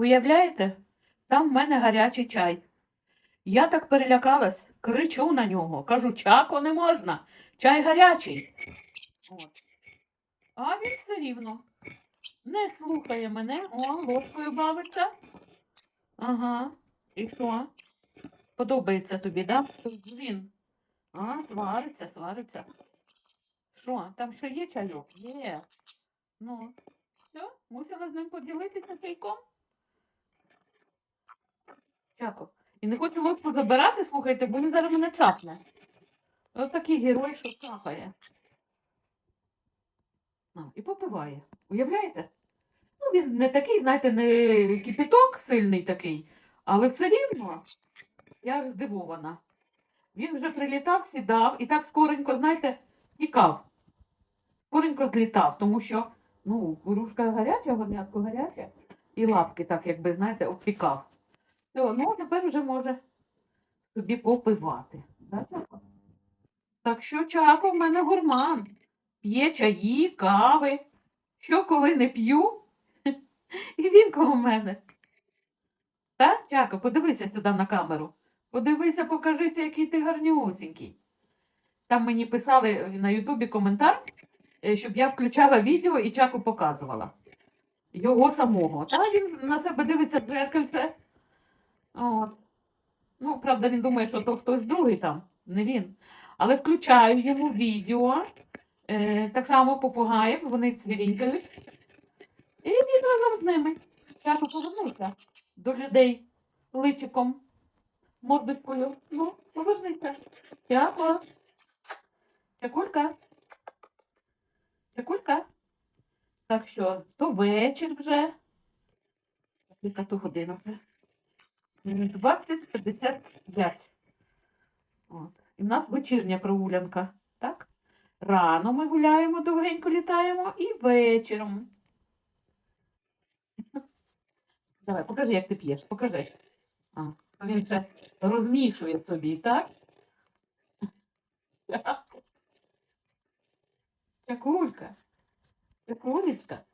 Уявляєте? Там в мене гарячий чай. Я так перелякалась, кричу на нього, кажу, чако не можна, чай гарячий. От. А він все рівно не слухає мене, о, ложкою бавиться. Ага. І що? Подобається тобі, да? Він. А, свариться, свариться. Що, там ще є чайок? Є. Ну, все, мусила з ним поділитися чайком. Чако. І не хочу ложку забирати, слухайте, бо він зараз мене цапне. Ось такий герой, що цапає. А, і попиває. Уявляєте? Ну, він не такий, знаєте, не кипяток сильний такий, але все рівно я здивована. Він вже прилітав, сідав і так скоренько, знаєте, тікав. Скоренько злітав, тому що ну, курушка гаряча, горнятко гаряче, і лапки так, якби, знаєте, обпікав. Все, ну тепер вже може собі попивати. Так що Чако в мене гурман. П'є чаї, кави. Що коли не п'ю? І він коло мене. Так, Чако, подивися сюди на камеру. Подивися, покажися, який ти гарнюсінький. Там мені писали на Ютубі коментар, е, щоб я включала відео і Чаку показувала. Його самого. Та він на себе дивиться в дзеркальце. От. Ну, правда, він думає, що то хтось другий там, не він. Але включаю йому відео. Е, так само попугаїв, вони цвірінькають. І він разом з ними. Чаку повернувся до людей личиком, мордочкою. Ну, повернися. Чако. Чакулька. Чакулька. Так що, то вечір вже. Яка то година вже? 20.55. От. І в нас вечірня прогулянка, так? Рано ми гуляємо, довгенько літаємо і вечором. Давай, покажи, як ти п'єш, покажи. А, він ще розмішує собі, так? Чакулька. Чакулечка.